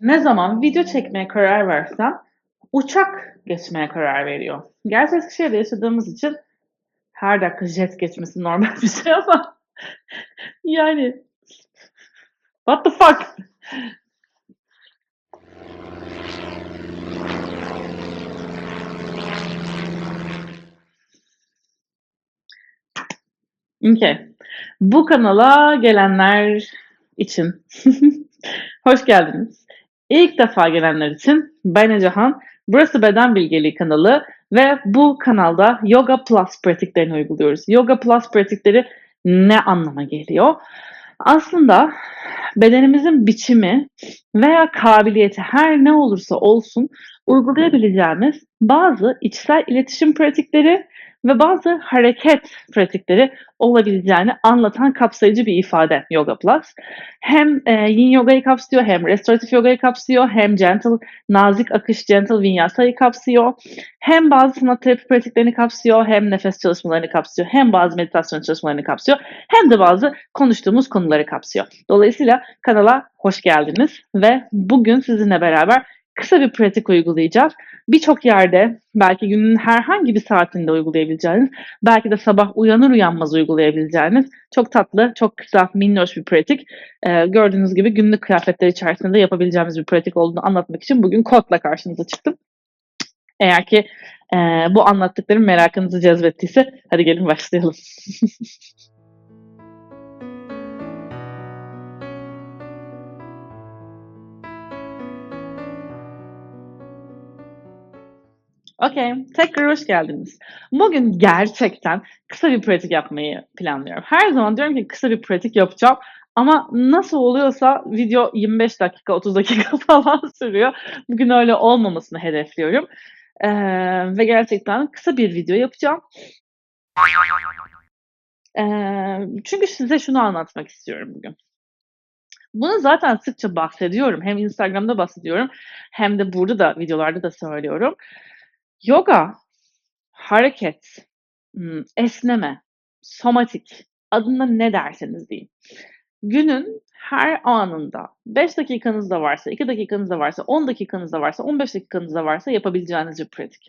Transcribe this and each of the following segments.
Ne zaman video çekmeye karar versem uçak geçmeye karar veriyor. Gerçi Eskişehir'de yaşadığımız için her dakika jet geçmesi normal bir şey ama yani what the fuck? Okay. Bu kanala gelenler için hoş geldiniz. İlk defa gelenler için ben Ecahan. Burası Beden Bilgeliği kanalı ve bu kanalda Yoga Plus pratiklerini uyguluyoruz. Yoga Plus pratikleri ne anlama geliyor? Aslında bedenimizin biçimi veya kabiliyeti her ne olursa olsun uygulayabileceğimiz bazı içsel iletişim pratikleri ve bazı hareket pratikleri olabileceğini anlatan kapsayıcı bir ifade Yoga Plus. Hem e, Yin Yoga'yı kapsıyor, hem Restoratif Yoga'yı kapsıyor, hem Gentle, nazik akış Gentle Vinyasa'yı kapsıyor. Hem bazı sanat terapi pratiklerini kapsıyor, hem nefes çalışmalarını kapsıyor, hem bazı meditasyon çalışmalarını kapsıyor, hem de bazı konuştuğumuz konuları kapsıyor. Dolayısıyla kanala hoş geldiniz ve bugün sizinle beraber kısa bir pratik uygulayacağız. Birçok yerde belki günün herhangi bir saatinde uygulayabileceğiniz, belki de sabah uyanır uyanmaz uygulayabileceğiniz çok tatlı, çok kısa, minnoş bir pratik. Ee, gördüğünüz gibi günlük kıyafetler içerisinde yapabileceğimiz bir pratik olduğunu anlatmak için bugün kotla karşınıza çıktım. Eğer ki e, bu anlattıklarım merakınızı cezbettiyse hadi gelin başlayalım. Okey, tekrar hoş geldiniz. Bugün gerçekten kısa bir pratik yapmayı planlıyorum. Her zaman diyorum ki kısa bir pratik yapacağım ama nasıl oluyorsa video 25 dakika, 30 dakika falan sürüyor. Bugün öyle olmamasını hedefliyorum. Ee, ve gerçekten kısa bir video yapacağım. Ee, çünkü size şunu anlatmak istiyorum bugün. Bunu zaten sıkça bahsediyorum. Hem Instagram'da bahsediyorum hem de burada da videolarda da söylüyorum. Yoga, hareket, ımm, esneme, somatik, adına ne derseniz deyin. Günün her anında 5 dakikanız da varsa, 2 dakikanız da varsa, 10 dakikanız da varsa, 15 dakikanız da varsa yapabileceğiniz bir pratik.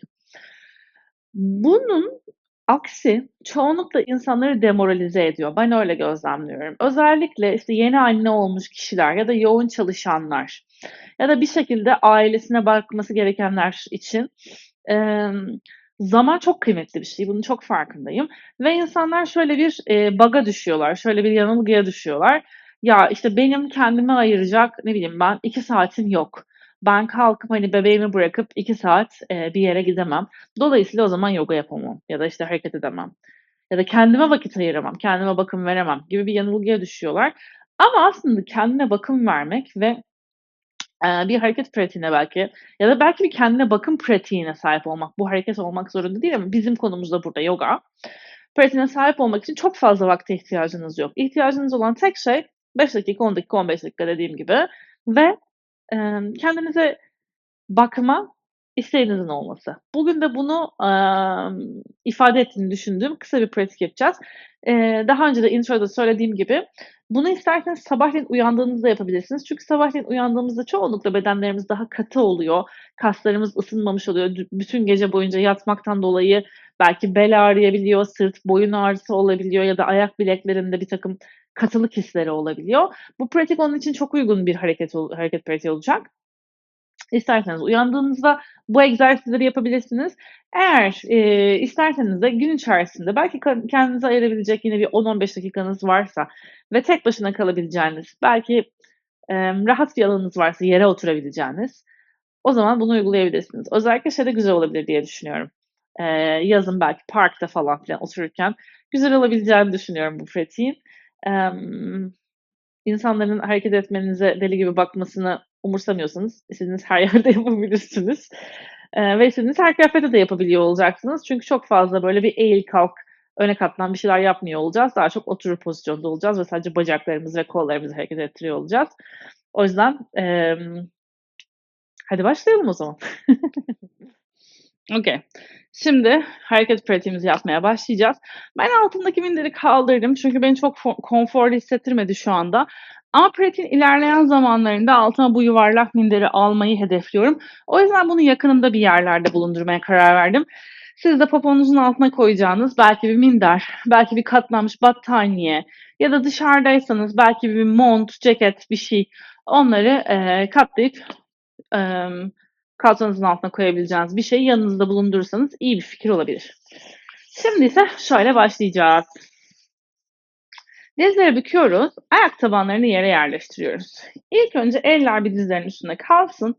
Bunun aksi çoğunlukla insanları demoralize ediyor. Ben öyle gözlemliyorum. Özellikle işte yeni anne olmuş kişiler ya da yoğun çalışanlar ya da bir şekilde ailesine bakması gerekenler için Emm, zaman çok kıymetli bir şey. Bunun çok farkındayım ve insanlar şöyle bir, eee, bug'a düşüyorlar, şöyle bir yanılgıya düşüyorlar. Ya, işte, benim kendime ayıracak, ne bileyim ben, 2 saatim yok. Ben kalkıp, hani, bebeğimi bırakıp 2 saat, eee, bir yere gidemem. Dolayısıyla o zaman yoga yapamam ya da, işte, hareket edemem ya da kendime vakit ayıramam, kendime bakım veremem gibi bir yanılgıya düşüyorlar. Ama aslında kendine bakım vermek ve bir hareket pratiğine belki ya da belki bir kendine bakım pratiğine sahip olmak, bu hareket olmak zorunda değil ama bizim konumuz da burada yoga. Pratiğine sahip olmak için çok fazla vakte ihtiyacınız yok. İhtiyacınız olan tek şey 5 dakika, 10 dakika, 15 dakika dediğim gibi ve, emm, kendinize bakma isteğinizin olması. Bugün de bunu, emm, ifade ettiğini düşündüğüm kısa bir pratik yapacağız. Eee, daha önce de introda söylediğim gibi bunu isterseniz sabahleyin uyandığınızda yapabilirsiniz. Çünkü sabahleyin uyandığımızda çoğunlukla bedenlerimiz daha katı oluyor. Kaslarımız ısınmamış oluyor. Bütün gece boyunca yatmaktan dolayı belki bel ağrıyabiliyor, sırt, boyun ağrısı olabiliyor ya da ayak bileklerinde birtakım katılık hisleri olabiliyor. Bu pratik onun için çok uygun bir hareket hareket pratiği olacak. İsterseniz uyandığınızda bu egzersizleri yapabilirsiniz. Eğer, eee, isterseniz de gün içerisinde belki kendinize ayırabilecek yine bir 10-15 dakikanız varsa ve tek başına kalabileceğiniz, belki, emm, rahat bir alanınız varsa yere oturabileceğiniz, o zaman bunu uygulayabilirsiniz. Özellikle şeyde güzel olabilir diye düşünüyorum. Eee, yazın belki parkta falan filan otururken güzel olabileceğini düşünüyorum bu pratiğin. Emm, insanların hareket etmenize deli gibi bakmasını umursamıyorsanız istediğiniz her yerde yapabilirsiniz. Eee, ve istediğiniz her kıyafette de yapabiliyor olacaksınız. Çünkü çok fazla böyle bir eğil kalk, öne katlan bir şeyler yapmıyor olacağız. Daha çok oturur pozisyonda olacağız ve sadece bacaklarımızı ve kollarımızı hareket ettiriyor olacağız. O yüzden, emm, hadi başlayalım o zaman. Okay. Şimdi hareket pratiğimizi yapmaya başlayacağız. Ben altındaki minderi kaldırdım çünkü beni çok konforlu hissettirmedi şu anda. Ama pratiğin ilerleyen zamanlarında altıma bu yuvarlak minderi almayı hedefliyorum. O yüzden bunu yakınımda bir yerlerde bulundurmaya karar verdim. Siz de poponuzun altına koyacağınız belki bir minder, belki bir katlanmış battaniye ya da dışarıdaysanız belki bir mont, ceket bir şey onları e, katlayıp e, kalçanızın altına koyabileceğiniz bir şeyi yanınızda bulundurursanız iyi bir fikir olabilir. Şimdi ise şöyle başlayacağız. Dizleri büküyoruz, ayak tabanlarını yere yerleştiriyoruz. İlk önce eller bir dizlerin üstünde kalsın.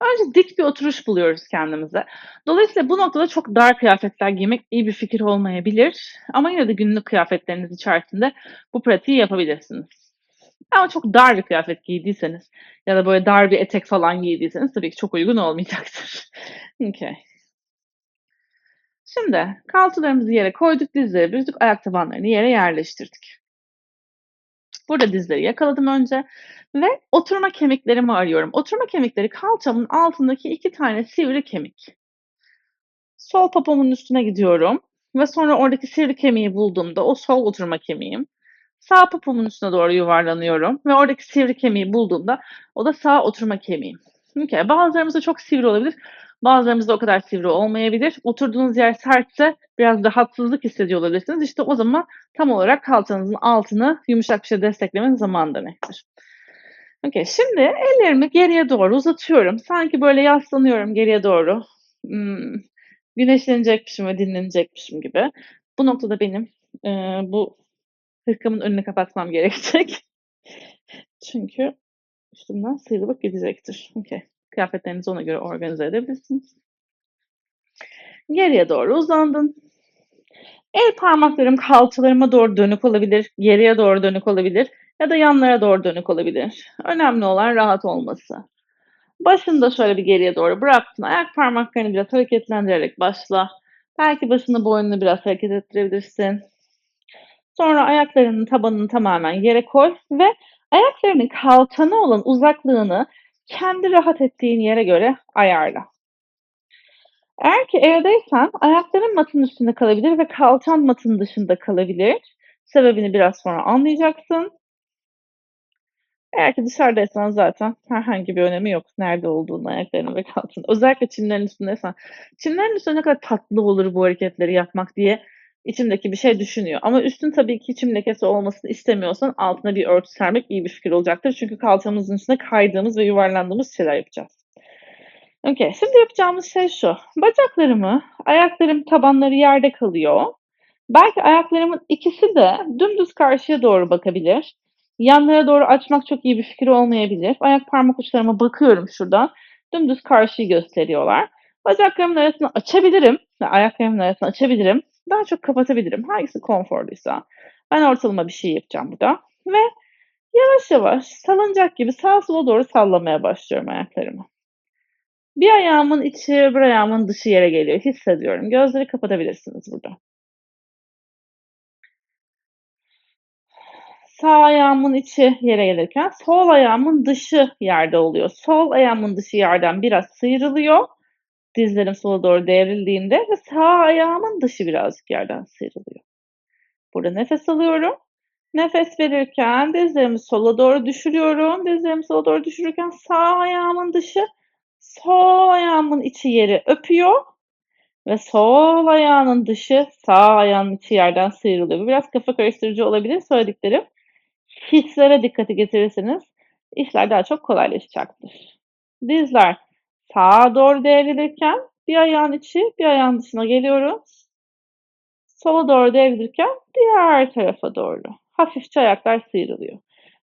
Önce dik bir oturuş buluyoruz kendimize. Dolayısıyla bu noktada çok dar kıyafetler giymek iyi bir fikir olmayabilir. Ama yine de günlük kıyafetleriniz içerisinde bu pratiği yapabilirsiniz. Ama çok dar bir kıyafet giydiyseniz ya da böyle dar bir etek falan giydiyseniz tabii ki çok uygun olmayacaktır. okay. Şimdi kalçalarımızı yere koyduk, dizleri büzdük, ayak tabanlarını yere yerleştirdik. Burada dizleri yakaladım önce ve oturma kemiklerimi arıyorum. Oturma kemikleri kalçamın altındaki iki tane sivri kemik. Sol popomun üstüne gidiyorum ve sonra oradaki sivri kemiği bulduğumda o sol oturma kemiğim. Sağ popomun üstüne doğru yuvarlanıyorum ve oradaki sivri kemiği bulduğumda o da sağ oturma kemiğim. Okay. Bazılarımızda çok sivri olabilir. Bazılarımızda o kadar sivri olmayabilir. Oturduğunuz yer sertse biraz rahatsızlık hissediyor olabilirsiniz. İşte o zaman tam olarak kalçanızın altını yumuşak bir şey desteklemenin zamanı demektir. Okay, şimdi ellerimi geriye doğru uzatıyorum. Sanki böyle yaslanıyorum geriye doğru. Hmm, güneşlenecekmişim ve dinlenecekmişim gibi. Bu noktada benim e, bu hırkamın önünü kapatmam gerekecek. Çünkü üstümden sıyrılıp gidecektir. Okay. Kıyafetlerinizi ona göre organize edebilirsiniz. Geriye doğru uzandın. El parmaklarım kalçalarıma doğru dönük olabilir, geriye doğru dönük olabilir ya da yanlara doğru dönük olabilir. Önemli olan rahat olması. Başını da şöyle bir geriye doğru bıraktın. Ayak parmaklarını biraz hareketlendirerek başla. Belki başını boynunu biraz hareket ettirebilirsin. Sonra ayaklarının tabanını tamamen yere koy ve ayaklarının kalçana olan uzaklığını kendi rahat ettiğin yere göre ayarla. Eğer ki evdeysen ayakların matın üstünde kalabilir ve kalçan matın dışında kalabilir. Sebebini biraz sonra anlayacaksın. Eğer ki dışarıdaysan zaten herhangi bir önemi yok nerede olduğunu ayaklarının ve kalçanın. Özellikle çimlerin üstündeysen. Çimlerin üstünde ne kadar tatlı olur bu hareketleri yapmak diye içimdeki bir şey düşünüyor. Ama üstün tabii ki çim lekesi olmasını istemiyorsan altına bir örtü sermek iyi bir fikir olacaktır. Çünkü kalçamızın üstüne kaydığımız ve yuvarlandığımız şeyler yapacağız. Okay, şimdi yapacağımız şey şu. Bacaklarımı, ayaklarım tabanları yerde kalıyor. Belki ayaklarımın ikisi de dümdüz karşıya doğru bakabilir. Yanlara doğru açmak çok iyi bir fikir olmayabilir. Ayak parmak uçlarıma bakıyorum şuradan. Dümdüz karşıyı gösteriyorlar. Bacaklarımın arasını açabilirim ayaklarımın arasını açabilirim. Daha çok kapatabilirim. Hangisi konforluysa. Ben ortalama bir şey yapacağım burada. Ve yavaş yavaş salıncak gibi sağa sola doğru sallamaya başlıyorum ayaklarımı. Bir ayağımın içi, bir ayağımın dışı yere geliyor. Hissediyorum. Gözleri kapatabilirsiniz burada. Sağ ayağımın içi yere gelirken sol ayağımın dışı yerde oluyor. Sol ayağımın dışı yerden biraz sıyrılıyor. Dizlerim sola doğru devrildiğinde ve sağ ayağımın dışı birazcık yerden sıyrılıyor. Burada nefes alıyorum. Nefes verirken dizlerimi sola doğru düşürüyorum. Dizlerimi sola doğru düşürürken sağ ayağımın dışı sol ayağımın içi yeri öpüyor ve sol ayağının dışı sağ ayağının içi yerden sıyrılıyor. Bu biraz kafa karıştırıcı olabilir söylediklerim. Hislere dikkati getirirseniz işler daha çok kolaylaşacaktır. Dizler sağa doğru devrilirken bir ayağın içi bir ayağın dışına geliyorum. Sola doğru devrilirken diğer tarafa doğru. Hafifçe ayaklar sıyrılıyor.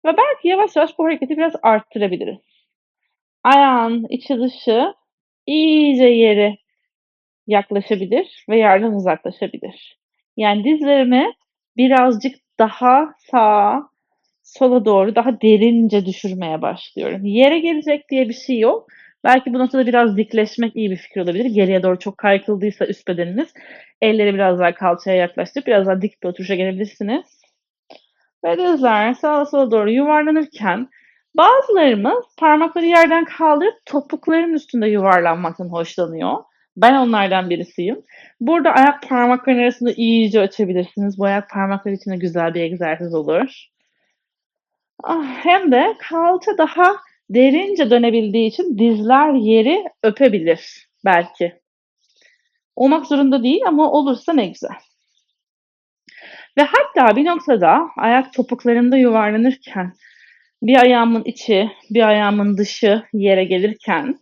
Ve belki yavaş yavaş bu hareketi biraz arttırabiliriz. Ayağın içi dışı iyice yere yaklaşabilir ve yerden uzaklaşabilir. Yani dizlerimi birazcık daha sağa, sola doğru daha derince düşürmeye başlıyorum. Yere gelecek diye bir şey yok. Belki bu noktada biraz dikleşmek iyi bir fikir olabilir. Geriye doğru çok kaykıldıysa üst bedeniniz elleri biraz daha kalçaya yaklaştırıp biraz daha dik bir oturuşa gelebilirsiniz. Ve dizler sağa sola doğru yuvarlanırken bazılarımız parmakları yerden kaldırıp topukların üstünde yuvarlanmaktan hoşlanıyor. Ben onlardan birisiyim. Burada ayak parmakların arasında iyice açabilirsiniz. Bu ayak parmakları için de güzel bir egzersiz olur. Ah, hem de kalça daha derince dönebildiği için dizler yeri öpebilir belki. Olmak zorunda değil ama olursa ne güzel. Ve hatta bir noktada ayak topuklarımda yuvarlanırken bir ayağımın içi, bir ayağımın dışı yere gelirken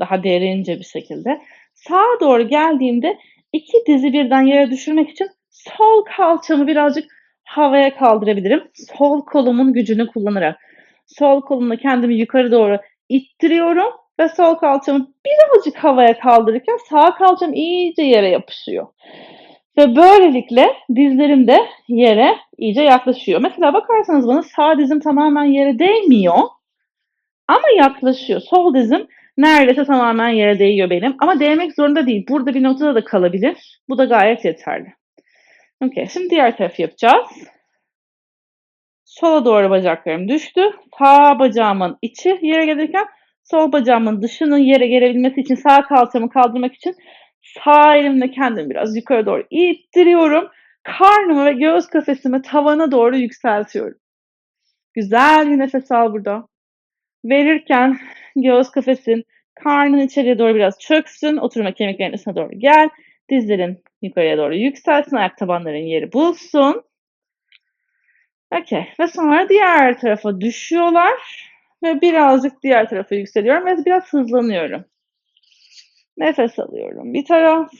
daha derince bir şekilde sağa doğru geldiğimde iki dizi birden yere düşürmek için sol kalçamı birazcık havaya kaldırabilirim. Sol kolumun gücünü kullanarak. Sol kolumla kendimi yukarı doğru ittiriyorum ve sol kalçamı birazcık havaya kaldırırken sağ kalçam iyice yere yapışıyor. Ve böylelikle dizlerim de yere iyice yaklaşıyor. Mesela bakarsanız bana sağ dizim tamamen yere değmiyor. Ama yaklaşıyor. Sol dizim neredeyse tamamen yere değiyor benim. Ama değmek zorunda değil. Burada bir noktada da kalabilir. Bu da gayet yeterli. Okey. Şimdi diğer tarafı yapacağız. Sola doğru bacaklarım düştü. Sağ bacağımın içi yere gelirken sol bacağımın dışının yere gelebilmesi için sağ kalçamı kaldırmak için sağ elimle kendimi biraz yukarı doğru ittiriyorum. Karnımı ve göğüs kafesimi tavana doğru yükseltiyorum. Güzel bir nefes al burada. Verirken göğüs kafesin karnın içeriye doğru biraz çöksün. Oturma kemiklerinin üstüne doğru gel. Dizlerin yukarıya doğru yükselsin. Ayak tabanların yeri bulsun. Okey. Ve sonra diğer tarafa düşüyorlar. Ve birazcık diğer tarafa yükseliyorum ve biraz hızlanıyorum. Nefes alıyorum bir taraf.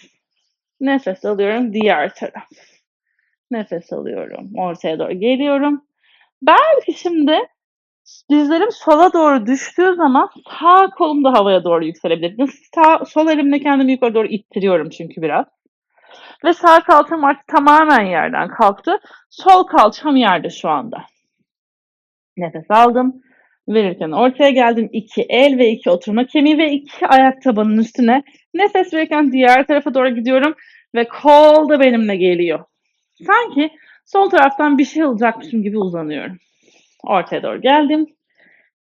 Nefes alıyorum diğer taraf. Nefes alıyorum. Ortaya doğru geliyorum. Belki şimdi dizlerim sola doğru düştüğü zaman sağ kolum da havaya doğru yükselebilir. Sağ, sol elimle kendimi yukarı doğru ittiriyorum çünkü biraz. Ve sağ kalçam artık tamamen yerden kalktı. Sol kalçam yerde şu anda. Nefes aldım. Verirken ortaya geldim. İki el ve iki oturma kemiği ve iki ayak tabanının üstüne. Nefes verirken diğer tarafa doğru gidiyorum. Ve kol da benimle geliyor. Sanki sol taraftan bir şey alacakmışım gibi uzanıyorum. Ortaya doğru geldim.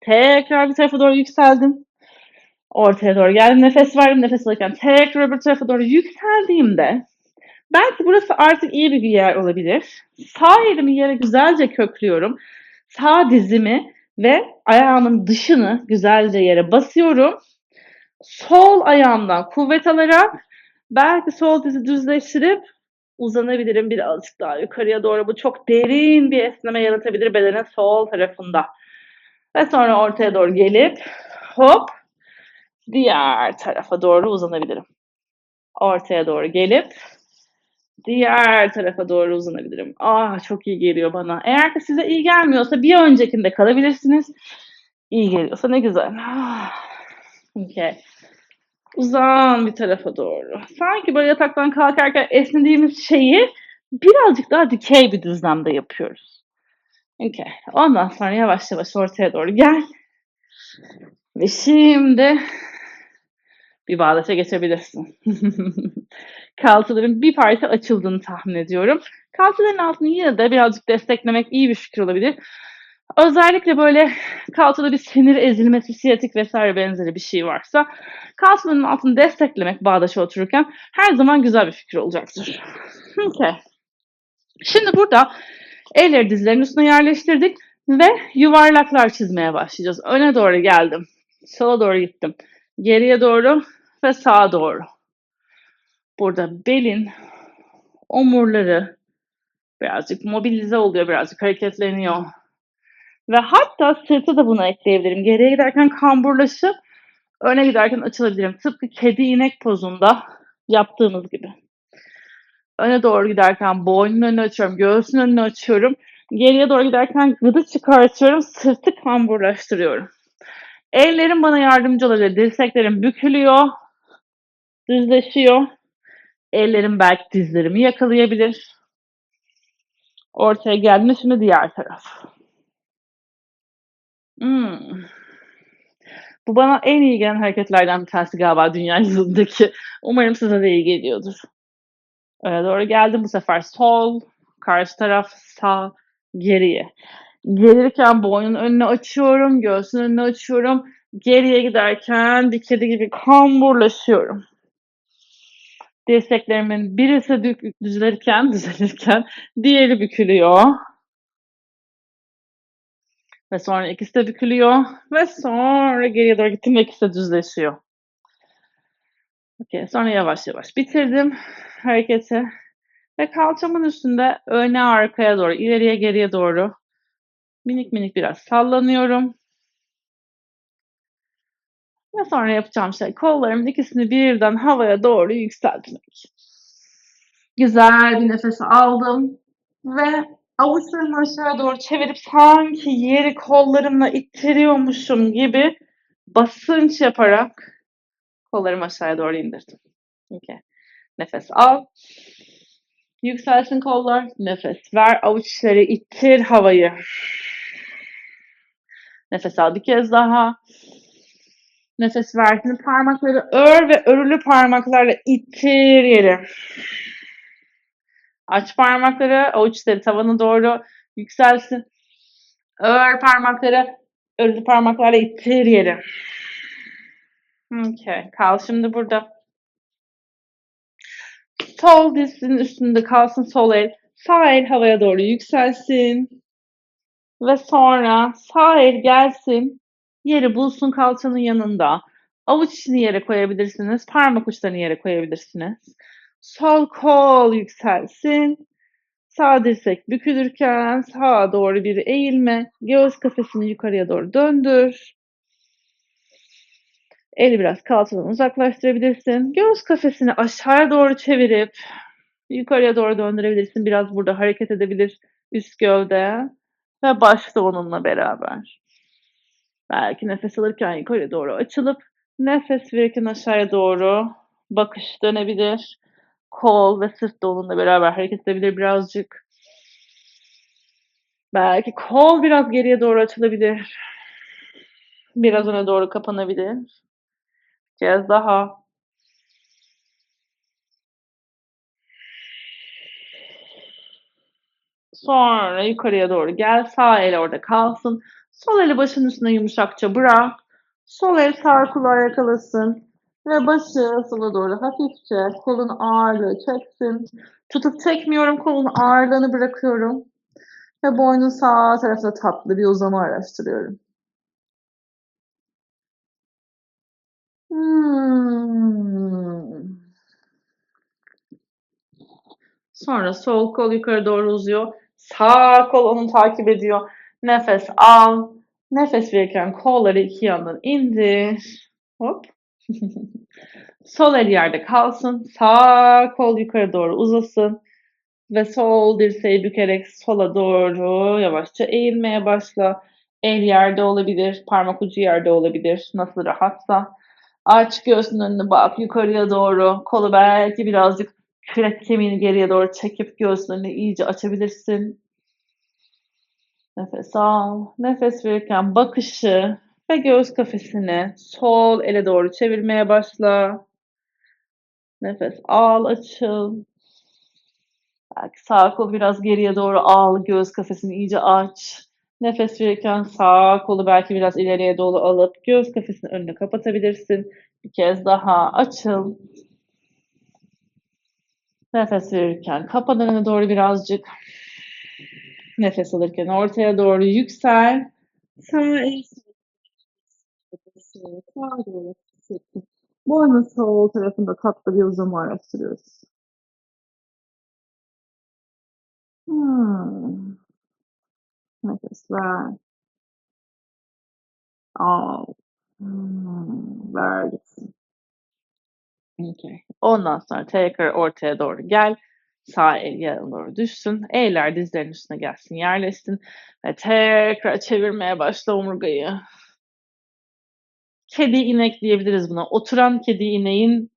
Tekrar bir tarafa doğru yükseldim. Ortaya doğru geldim. Nefes verdim. Nefes alırken tekrar bir tarafa doğru yükseldiğimde belki burası artık iyi bir yer olabilir. Sağ elimi yere güzelce köklüyorum. Sağ dizimi ve ayağımın dışını güzelce yere basıyorum. Sol ayağımdan kuvvet alarak belki sol dizi düzleştirip uzanabilirim birazcık daha yukarıya doğru. Bu çok derin bir esneme yaratabilir bedenin sol tarafında. Ve sonra ortaya doğru gelip hop diğer tarafa doğru uzanabilirim. Ortaya doğru gelip diğer tarafa doğru uzanabilirim. Ah çok iyi geliyor bana. Eğer ki size iyi gelmiyorsa bir öncekinde kalabilirsiniz. İyi geliyorsa ne güzel. Ah, okay. Uzan bir tarafa doğru. Sanki böyle yataktan kalkarken esnediğimiz şeyi birazcık daha dikey bir düzlemde yapıyoruz. Okay. Ondan sonra yavaş yavaş ortaya doğru gel. Ve şimdi bir bağdaşa geçebilirsin. Kalçaların bir parça açıldığını tahmin ediyorum. Kalçaların altını yine de birazcık desteklemek iyi bir fikir olabilir. Özellikle böyle kalçada bir sinir ezilmesi, siyatik vesaire benzeri bir şey varsa kalçaların altını desteklemek bağdaşa otururken her zaman güzel bir fikir olacaktır. Okay. Şimdi burada elleri dizlerin üstüne yerleştirdik ve yuvarlaklar çizmeye başlayacağız. Öne doğru geldim. Sola doğru gittim. Geriye doğru ve sağa doğru. Burada belin omurları birazcık mobilize oluyor, birazcık hareketleniyor. Ve hatta sırtı da buna ekleyebilirim. Geriye giderken kamburlaşıp öne giderken açılabilirim. Tıpkı kedi inek pozunda yaptığımız gibi. Öne doğru giderken boynun önünü açıyorum, göğsün önünü açıyorum. Geriye doğru giderken gıdı çıkartıyorum, sırtı kamburlaştırıyorum. Ellerim bana yardımcı olabilir. Dirseklerim bükülüyor, düzleşiyor. Ellerim belki dizlerimi yakalayabilir. Ortaya geldiğinde şimdi diğer taraf. Hmm. Bu bana en iyi gelen hareketlerden bir tanesi galiba dünya yüzündeki. Umarım size de iyi geliyordur. Öne doğru geldim bu sefer sol, karşı taraf sağ, geriye. Gelirken boynun önünü açıyorum, göğsün önünü açıyorum. Geriye giderken bir kedi gibi kamburlaşıyorum. Dirseklerimin birisi dü- düzelirken, düzelirken diğeri bükülüyor. Ve sonra ikisi de bükülüyor. Ve sonra geriye doğru gittim ve ikisi de düzleşiyor. Okay, sonra yavaş yavaş bitirdim hareketi. Ve kalçamın üstünde öne arkaya doğru, ileriye geriye doğru minik minik biraz sallanıyorum. Ve sonra yapacağım şey kollarımın ikisini birden havaya doğru yükseltmek. Güzel bir nefes aldım ve avuçlarımı aşağı doğru çevirip sanki yeri kollarımla ittiriyormuşum gibi basınç yaparak kollarımı aşağıya doğru indirdim. Okay. Nefes al. Yükselsin kollar. Nefes ver. Avuçları ittir havayı. Nefes al bir kez daha. Nefes ver. Şimdi parmakları ör ve örülü parmaklarla ittir yeri. Aç parmakları, avuçları tavana doğru yükselsin. Ör parmakları, örülü parmaklarla ittir yeri. Okay. Kal şimdi burada. Sol dizinin üstünde kalsın sol el. Sağ el havaya doğru yükselsin. Ve sonra sağ el gelsin. Yeri bulsun kalçanın yanında. Avuç içini yere koyabilirsiniz. Parmak uçlarını yere koyabilirsiniz. Sol kol yükselsin. Sağ dirsek bükülürken sağa doğru bir eğilme. Göğüs kafesini yukarıya doğru döndür. Eli biraz kalçadan uzaklaştırabilirsin. Göğüs kafesini aşağıya doğru çevirip yukarıya doğru döndürebilirsin. Biraz burada hareket edebilir üst gövde ve baş da onunla beraber. Belki nefes alırken yukarıya doğru açılıp nefes verirken aşağıya doğru bakış dönebilir. Kol ve sırt da onunla beraber hareket edebilir birazcık. Belki kol biraz geriye doğru açılabilir. Biraz öne doğru kapanabilir. Bir kez daha. Sonra yukarıya doğru gel. Sağ el orada kalsın. Sol eli başın üstüne yumuşakça bırak. Sol el sağ kulağı yakalasın. Ve başı sola doğru hafifçe kolun ağırlığı çeksin. Tutup çekmiyorum. Kolun ağırlığını bırakıyorum. Ve boynun sağ tarafında tatlı bir uzama araştırıyorum. Hmm. Sonra sol kol yukarı doğru uzuyor. Sağ kol onu takip ediyor. Nefes al. Nefes verirken kolları iki yandan indir. Hop. sol el yerde kalsın. Sağ kol yukarı doğru uzasın. Ve sol dirseği bükerek sola doğru yavaşça eğilmeye başla. El yerde olabilir, parmak ucu yerde olabilir. Nasıl rahatsa. Aç göğsünün önüne bak yukarıya doğru. Kolu belki birazcık kürek kemiğini geriye doğru çekip göğsünü iyice açabilirsin. Nefes al. Nefes verirken bakışı ve göğüs kafesini sol ele doğru çevirmeye başla. Nefes al, açıl. Belki sağ kol biraz geriye doğru al, göğüs kafesini iyice aç. Nefes verirken sağ kolu belki biraz ileriye doğru alıp göğüs kafesini önüne kapatabilirsin. Bir kez daha açıl. Nefes verirken önüne doğru birazcık. Nefes alırken ortaya doğru yüksel. Sağ el sağa doğru çektim. Boynun sol tarafında tatlı bir uzama araştırıyoruz. Hmm. Nefes ver. Al. Hmm. Ver gitsin. Okay. Ondan sonra tekrar ortaya doğru gel. Sağ el yana doğru düşsün. Eller dizlerin üstüne gelsin, yerleşsin. Ve tekrar çevirmeye başla omurgayı. Kedi inek diyebiliriz buna. Oturan kedi ineğin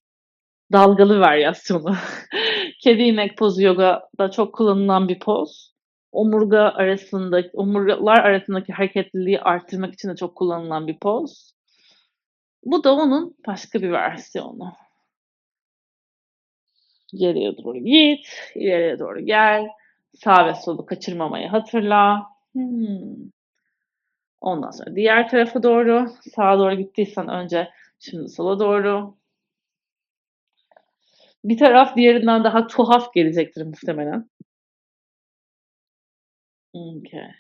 dalgalı varyasyonu. kedi inek pozu yogada çok kullanılan bir poz. Omurga arasındaki, omurgalar arasındaki hareketliliği arttırmak için de çok kullanılan bir poz. Bu da onun başka bir versiyonu. Geriye doğru git, ileriye doğru gel. Sağ ve solu kaçırmamayı hatırla. Hmm. Ondan sonra diğer tarafa doğru. Sağa doğru gittiysen önce şimdi sola doğru. Bir taraf diğerinden daha tuhaf gelecektir muhtemelen. Okay.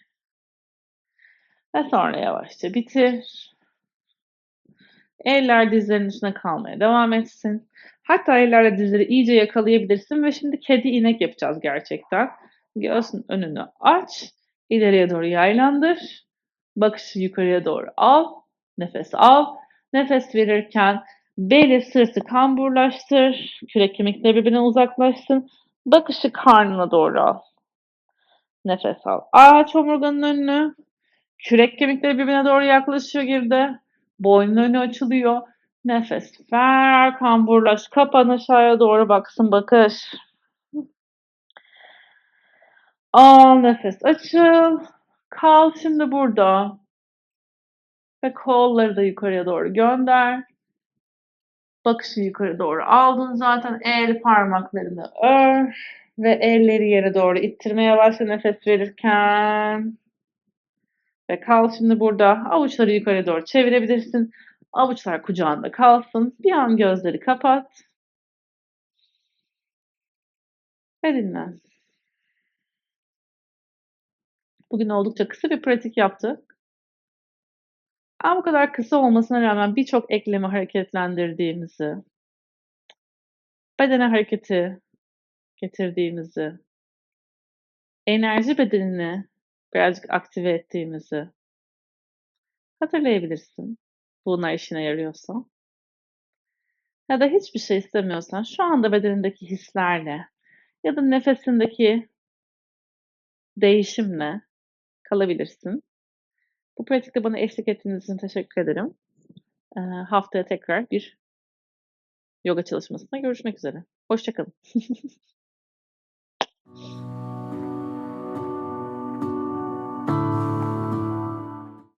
Ve sonra yavaşça bitir. Eller dizlerin üstüne kalmaya devam etsin. Hatta ellerle dizleri iyice yakalayabilirsin ve şimdi kedi inek yapacağız gerçekten. Göğsün önünü aç, ileriye doğru yaylandır. Bakışı yukarıya doğru al, nefes al. Nefes verirken beli sırtı kamburlaştır. Kürek kemikleri birbirine uzaklaşsın. Bakışı karnına doğru al. Nefes al. Aç omurganın önünü. Kürek kemikleri birbirine doğru yaklaşıyor girdi. Boynun önü açılıyor. Nefes ver, kamburlaş, kapan aşağıya doğru baksın bakış. Al nefes açıl. Kal şimdi burada. Ve kolları da yukarıya doğru gönder. Bakışı yukarı doğru aldın zaten. El parmaklarını ör. Ve elleri yere doğru ittirmeye başla nefes verirken. Ve kal şimdi burada. Avuçları yukarı doğru çevirebilirsin. Avuçlar kucağında kalsın. Bir an gözleri kapat. Ve dinlen. Bugün oldukça kısa bir pratik yaptık. Ama bu kadar kısa olmasına rağmen birçok eklemi hareketlendirdiğimizi, bedene hareketi getirdiğimizi, enerji bedenini birazcık aktive ettiğimizi hatırlayabilirsin. Bunlar işine yarıyorsa. Ya da hiçbir şey istemiyorsan şu anda bedenindeki hislerle ya da nefesindeki değişimle kalabilirsin. Bu pratikte bana eşlik ettiğiniz için teşekkür ederim. Ee, haftaya tekrar bir yoga çalışmasında görüşmek üzere. Hoşçakalın.